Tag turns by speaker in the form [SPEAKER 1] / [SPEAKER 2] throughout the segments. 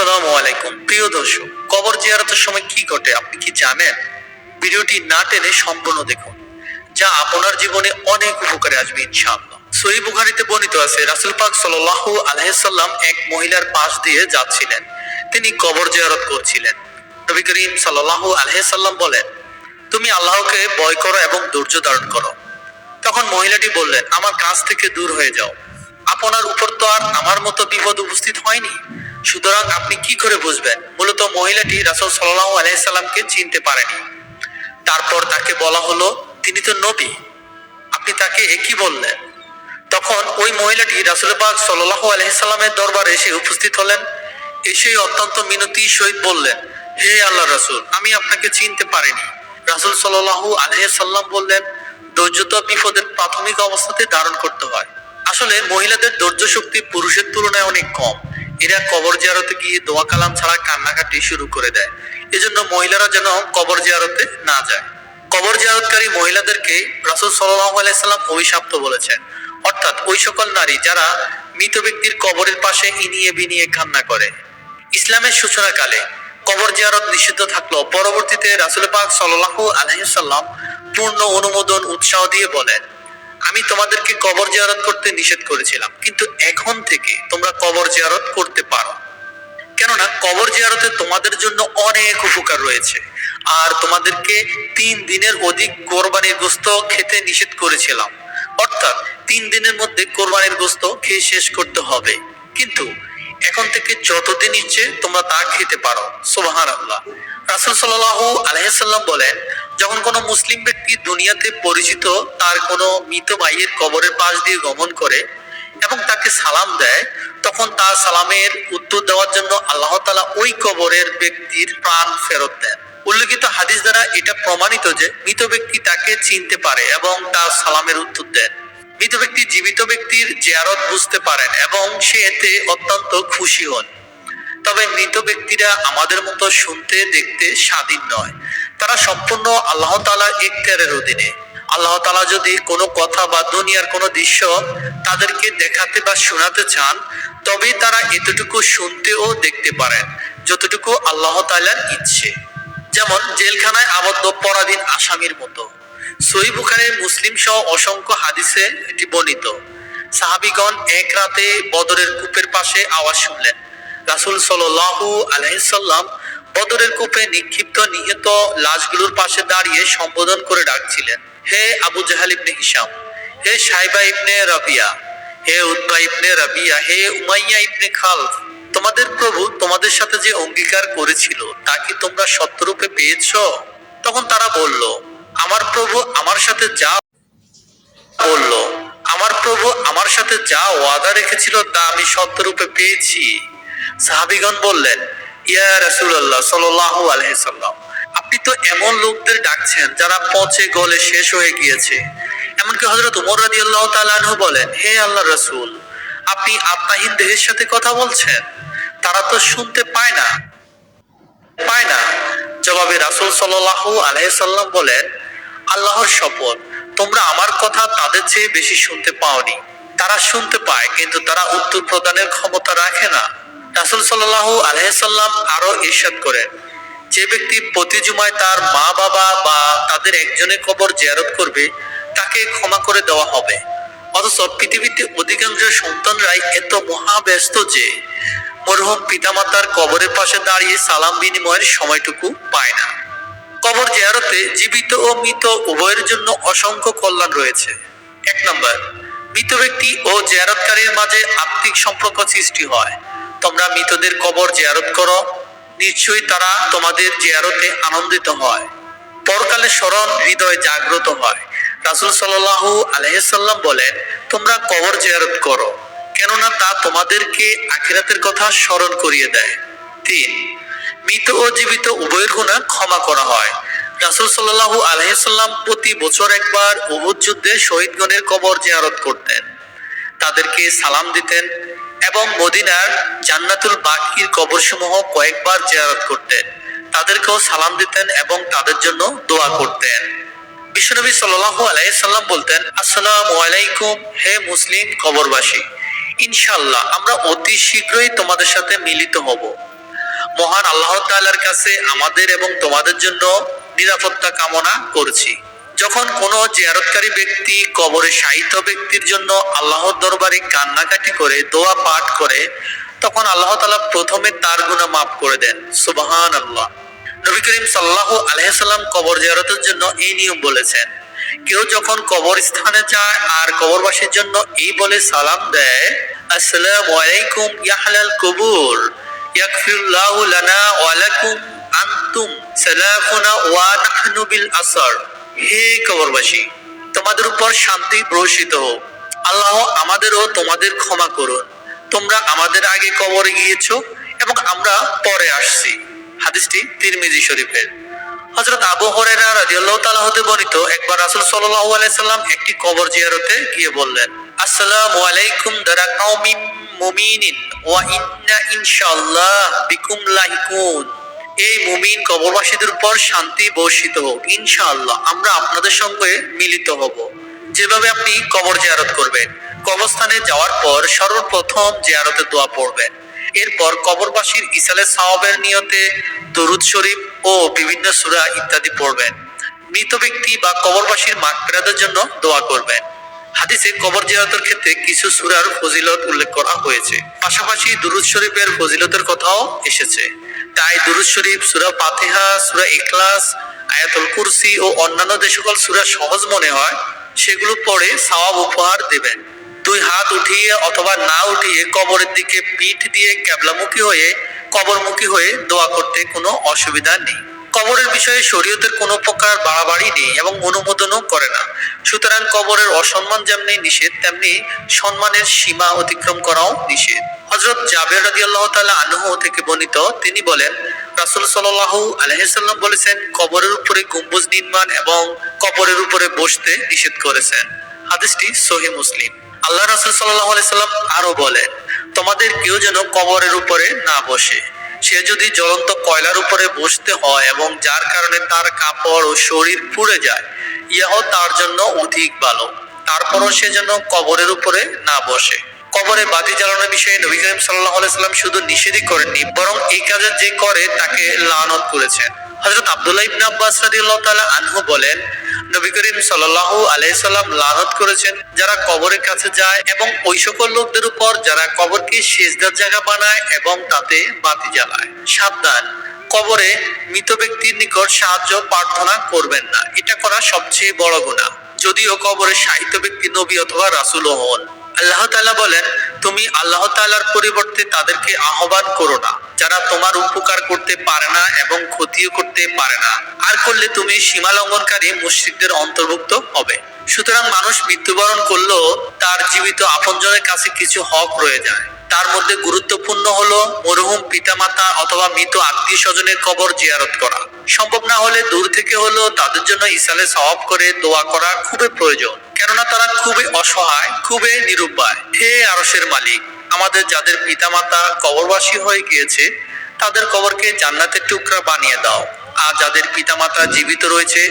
[SPEAKER 1] আসসালামু আলাইকুম। প্রিয় দর্শক, কবর জিয়ারতের সময় কি ঘটে আপনি কি জানেন? ভিডিওটি না টেনে সম্পূর্ণ দেখুন, যা আপনার জীবনে অনেক উপকারে আসবে ইনশাআল্লাহ। সহি বুখারিতে বর্ণিত আছে, রাসুল পাক এক মহিলার পাশ দিয়ে যাচ্ছিলেন। তিনি কবর জিয়ারত করছিলেন। নবী করিম সাল্লাল্লাহু আলহিসাল্লাম বলেন, তুমি আল্লাহকে ভয় করো এবং ধৈর্য ধারণ করো। তখন মহিলাটি বললেন, আমার কাছ থেকে দূর হয়ে যাও। আপনার উপর তো আর আমার মতো বিপদ উপস্থিত হয়নি? সুতরাং আপনি কি করে বুঝবেন? মূলত মহিলাটি রাসুল সাল্লাল্লাহু আলাইহি সাল্লামকে চিনতে পারেনি। তারপর তাকে বলা হলো, তিনি তো নবী। আপনি তাকে একই বললেন? তখন ওই মহিলাটি রাসূল পাক সাল্লাল্লাহু আলাহিসাল্লামের দরবারে এসে উপস্থিত হলেন। এসেই অত্যন্ত মিনতি সহিত বললেন, হে আল্লাহ রাসূল, আমি আপনাকে চিনতে পারিনি। রাসূল সাল্লাল্লাহু আলাইহি সাল্লাম বললেন, ধৈর্য তো বিপদের প্রাথমিক অবস্থাতে ধারণ করতে হয়। আসলে মহিলাদের ধৈর্য শক্তি পুরুষের তুলনায় অনেক কম। এরা কবর জিয়ারতে গিয়ে দোয়া কালাম ছাড়া কান্নাকাটি শুরু করে দেয়। এজন্য মহিলারা যেন কবর জিয়ারতে না যায়। কবর জিয়ারতকারী মহিলাদেরকে রাসূল সাল্লাল্লাহু আলাইহি সাল্লাম অভিশাপ্ত বলেছেন। অর্থাৎ ওই সকল নারী যারা মৃত ব্যক্তির কবরের পাশে ইনিয়ে বিনিয়ে কান্না করে। ইসলামের সূচনাকালে কবর জিয়ারত নিষিদ্ধ থাকলেও পরবর্তীতে রাসুল পাক সাল্লাল্লাহু আলাইহি সাল্লাম পূর্ণ অনুমোদন, উৎসাহ দিয়ে বলেন আমি তোমাদেরকে কবর জিয়ারত করতে নিষেধ করেছিলাম, কিন্তু এখন থেকে তোমরা কবর জিয়ারত করতে পারো। কেননা কবর জিয়ারতে তোমাদের জন্য অনেক উপকার রয়েছে, আর তোমাদেরকে তিন দিনের অধিক কোরবানির গোস্ত খেতে নিষেধ করেছিলাম। অর্থাৎ তিন দিনের মধ্যে কোরবানির গোস্ত খেয়ে শেষ করতে হবে। কিন্তু এখন থেকে যতদিন ইচ্ছে তোমরা তা খেতে পারো। আল্লাহ রাসুল সাল্লাহু আলহাম বলেন যখন কোনো মুসলিম ব্যক্তি দুনিয়াতে পরিচিত, তার কোনো মৃত ভাইয়ের কবরের পাশ দিয়ে গমন করে এবং তাকে সালাম দেয়, তখন তার সালামের উত্তর দেওয়ার জন্য আল্লাহ তালা ওই কবরের ব্যক্তির প্রাণ ফেরত দেন। উল্লেখিত হাদিস দ্বারা এটা প্রমাণিত যে মৃত ব্যক্তি তাকে চিনতে পারে এবং তার সালামের উত্তর দেন। মৃত ব্যক্তি জীবিত ব্যক্তির জিয়ারত বুঝতে পারেন এবং সে এতে অত্যন্ত খুশি হন। তবে মৃত ব্যক্তিরা আমাদের মতো শুনতে, দেখতে স্বাধীন নয়। তারা সম্পূর্ণ আল্লাহ তালার এখতিয়ারের অধীনে। আল্লাহ তালা যদি কোনো কথা বা দুনিয়ার কোনো দৃশ্য তাদেরকে দেখাতে বা শোনাতে চান তবে তারা এতটুকু শুনতে ও দেখতে পারেন যতটুকু আল্লাহ তালার ইচ্ছে। যেমন জেলখানায় আবদ্ধ পরাধীন আসামির মতো। সহি বুখারের মুসলিম সহ অসংখ্য হাদিসে এটি বর্ণিত। সাহাবিগণ এক রাতে বদরের কূপের পাশে আওয়াজ শুনলেন। রাসুল সাল্লাহু আলহিসাল্লাম বদরের কূপে নিক্ষিপ্ত নিহত লাশগুলোর পাশে দাঁড়িয়ে সম্বোধন করে ডাকছিলেন, হে আবু জাহাল ইবনে হিসাম হে সাইবা ইবনে রাবিয়া, হে উদ্বা ইবনে রাবিয়া, হে উমাইয়া ইবনে খালফ, তোমাদের প্রভু তোমাদের সাথে যে অঙ্গীকার করেছিল, তা কি তোমরা সত্যরূপে পেয়েছ? তখন তারা বলল, আমার প্রভু আমার সাথে যা বলল, আমার প্রভু আমার সাথে যা ওয়াদা রেখেছিল, তা আমি সত্যরূপে পেয়েছি। সাহাবিগণ বললেন ইয়া আপনি তো এমন লোকদের ডাকছেন যারা পচে গলে শেষ হয়ে গিয়েছে। এমনকি হযরত ওমর রাদিয়াল্লাহু তাআলা আনহু বলেন, হে আল্লাহ রাসূল, আপনি আত্মাহীন দেহের সাথে কথা বলছেন? তারা তো শুনতে পায় না। পায় না। জবাবে রাসূল সাল্লাল্লাহু আলাইহি সাল্লাম বলেন, আল্লাহর শপথ, তোমরা আমার কথা তাদের চেয়ে বেশি শুনতে পাওনি। তারা শুনতে পায়, কিন্তু তারা উত্তর প্রদানের ক্ষমতা রাখে না। রাসুল সাল্লাহু আলহাম আরও ইরশাদ করেন, যে ব্যক্তি প্রতি জুমায় তার মা বাবা বা তাদের একজনের কবর জিয়ারত করবে, তাকে ক্ষমা করে দেওয়া হবে। অথচ পৃথিবীতে অধিকাংশ সন্তানরাই এত মহাব্যস্ত যে মরহুম পিতামাতার কবরের পাশে দাঁড়িয়ে সালাম বিনিময়ের সময়টুকু পায় না। কবর জিয়ারতে জীবিত ও মৃত উভয়ের জন্য অসংখ্য কল্যাণ রয়েছে। এক নম্বর, মৃত ব্যক্তি ও জিয়ারতকারীর মাঝে আত্মিক সম্পর্ক সৃষ্টি হয়। তোমরা মৃতদের কবর জিয়ারত করো। নিশ্চয়ই তারা তোমাদের জিয়ারতে আনন্দিত হয়। পরকালে স্মরণ হৃদয় জাগ্রত হয়। রাসুল সাল্লাহ আলহাম বলেন, তোমরা কবর জিয়ারত করো, কেননা তা তোমাদেরকে আখিরাতের কথা স্মরণ করিয়ে দেয়। তিন, মৃত ও জীবিত উভয়ের গুণা ক্ষমা করা হয়। রাসুল সাল্লাহু আলহিসাল্লাম প্রতি বছর একবার উহুদ যুদ্ধে শহীদগণের কবর জিয়ারত করতেন। তাদেরকে সালাম দিতেন এবং মদিনার জান্নাতুল বাকির কবরসমূহ কয়েকবার জিয়ারত করতেন। তাদেরকেও সালাম দিতেন এবং তাদের জন্য দোয়া করতেন। বিশ্বনবী সাল্লাল্লাহু আলাইহি সাল্লাম বলতেন, আসসালামু আলাইকুম, হে মুসলিম কবরবাসী। ইনশাল্লাহ আমরা অতি শীঘ্রই তোমাদের সাথে মিলিত হব। মহান আল্লাহ তাআলার কাছে আমাদের এবং তোমাদের জন্য নিরাপত্তা কামনা করছি। যখন কোনো জিয়ারতকারী ব্যক্তি কবরে সাহিত্য ব্যক্তির জন্য আল্লাহর দরবারে কান্নাকাটি করে, দোয়া পাঠ করে, তখন আল্লাহ তালা প্রথমে তার গুনাহ মাফ করে দেন। সুবহান আল্লাহ নবী করিম সাল্লাল্লাহু আলাইহি সাল্লাম কবর জিয়ারতের জন্য এই নিয়ম বলেছেন, কেউ যখন কবর স্থানে যায় আর কবরবাসীর জন্য এই বলে সালাম দেয়, আসসালামু আলাইকুম ইয়াহলাল কবুর, ইয়াগফিরুল্লাহু লানা আনতুম সালাফুনা ওয়া নাহনু বিল আসর। হে কবরবাসী তোমাদের উপর শান্তি বর্ষিত হোক। আল্লাহ আমাদেরও তোমাদের ক্ষমা করুন। তোমরা আমাদের আগে কবরে গিয়েছো এবং আমরা পরে আসছি। হাদিসটি তিরমিজি শরীফের। হযরত আবু হুরায়রা রাদিয়াল্লাহু তাআলা হতে বর্ণিত, একবার রাসূল সাল্লাল্লাহু আলাইহি সাল্লাম একটি কবর জিয়ারতে গিয়ে বললেন, আসসালামু আলাইকুম দারা কাউমিন মুমিনিন, ওয়া ইন্না ইনশাআল্লাহ বিকুম লাহিকুন। এই মুমিন কবরবাসীদের উপর শান্তি বর্ষিত হোক, ইনশাআল্লাহ আমরা আপনাদের সঙ্গে মিলিত হব। যেভাবে আপনি কবর জিয়ারত করবেন, কবরস্থানে যাওয়ার পর সর্বপ্রথম জিয়ারতে দোয়া পড়বেন। এরপর কবরবাসীর ইসালে সাওয়াবের নিয়তে দরুদ শরীফ ও বিভিন্ন সূরা ইত্যাদি পড়বেন। মৃত ব্যক্তি বা কবরবাসীর মাগফিরাতের জন্য দোয়া করবেন। হাদিসে কবর জিয়ারতের ক্ষেত্রে কিছু সূরার ফজিলত উল্লেখ করা হয়েছে। পাশাপাশি দুরুদ শরীফের ফজিলতের কথাও এসেছে। তাই দুরুদ শরীফ, সুরা ফাতিহা, সুরা ইখলাস, আয়াতুল কুরসি ও অন্যান্য যে সকল সূরা সহজ মনে হয়, সেগুলো পড়ে সওয়াব উপহার দেবেন। দুই হাত উঠিয়ে অথবা না উঠিয়ে কবরের দিকে পিঠ দিয়ে ক্যাবলামুখী হয়ে, কবরমুখী হয়ে দোয়া করতে কোনো অসুবিধা নেই। কবরের বিষয়ে শরীয়তের কোনো প্রকার বাড়াবাড়ি নেই এবং অনুমোদনও করে না। সুতরাং কবরের অসম্মান যেমনি নিষেধ, তেমনি সম্মানের সীমা অতিক্রম করাও নিষেধ। হজরত জাবের রাজি আল্লাহ তালা আনহু থেকে বর্ণিত, তিনি বলেন, রাসুল সাল্লাহ আলহিসাল্লাম বলেছেন, কবরের উপরে গম্বুজ নির্মাণ এবং কবরের উপরে বসতে নিষেধ করেছেন। হাদিসটি সহি মুসলিম। আল্লাহ রাসুল সাল্লাহ সাল্লাম আরও বলেন, তোমাদের কেউ যেন কবরের উপরে না বসে। সে যদি জ্বলন্ত কয়লার উপরে বসতে হয় এবং যার কারণে তার কাপড় ও শরীর পুড়ে যায়, ইহাও তার জন্য অধিক ভালো। তারপরও সে যেন কবরের উপরে না বসে। কবরে বাতি জ্বালানোর বিষয়ে নবী করিম সাল্লাহ সাল্লাম শুধু নিষেধই করেননি, বরং এই কাজে যে করে তাকে লানত করেছেন। হযরত আব্দুল্লাহ ইবনে আব্বাস রাদিয়াল্লাহু তাআলা আনহু বলেন, নবী করিম সাল্লাল্লাহু আলাইহি সাল্লাম লানত করেছেন যারা কবরের কাছে যায় এবং ওই সকল লোকদের উপর যারা কবরকে সিজদার জায়গা বানায় এবং তাতে বাতি জ্বালায়। সাবধান, কবরে মৃত ব্যক্তির নিকট সাহায্য, প্রার্থনা করবেন না। এটা করা সবচেয়ে বড় গুনাহ। যদিও কবরে সাহিত্য ব্যক্তি নবী অথবা রাসূলও হন। আল্লাহ তাআলা বলেন, তুমি আল্লাহ তাআলার পরিবর্তে তাদেরকে আহ্বান করো না। যারা তোমার উপকার করতে পারে না এবং ক্ষতিও করতে পারে না। আর করলে তুমি সীমা লঙ্ঘনকারী মুশরিকদের অন্তর্ভুক্ত হবে। সুতরাং মানুষ মৃত্যুবরণ করলেও তার জীবিত আপনজনের কাছে কিছু হক রয়ে যায়। তার মধ্যে গুরুত্বপূর্ণ হলো মরহুম পিতামাতা অথবা মৃত আত্মীয় স্বজনের কবর জিয়ারত করা। সম্ভব না হলে দূর থেকে হলেও তাদের জন্য ইসালে সওয়াব করে দোয়া করা খুবই প্রয়োজন। কেননা তারা খুবই অসহায়, খুবই নিরুপায়। হে আরসের মালিক, আমাদের যাদের পিতামাতা কবরবাসী হয়ে গিয়েছে, তাদের কবরকে জান্নাতের টুকরা বানিয়ে দাও। আর যাদের পিতামাতা জীবিত রয়েছে,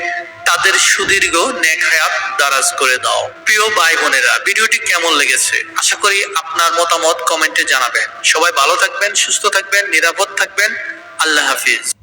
[SPEAKER 1] তাদের সুদীর্ঘ নেক হায়াত দারাজ করে দাও। প্রিয় ভাই বোনেরা, ভিডিওটি কেমন লেগেছে? আশা করি আপনার মতামত কমেন্টে জানাবেন। সবাই ভালো থাকবেন, সুস্থ থাকবেন, নিরাপদ থাকবেন। আল্লাহ হাফিজ।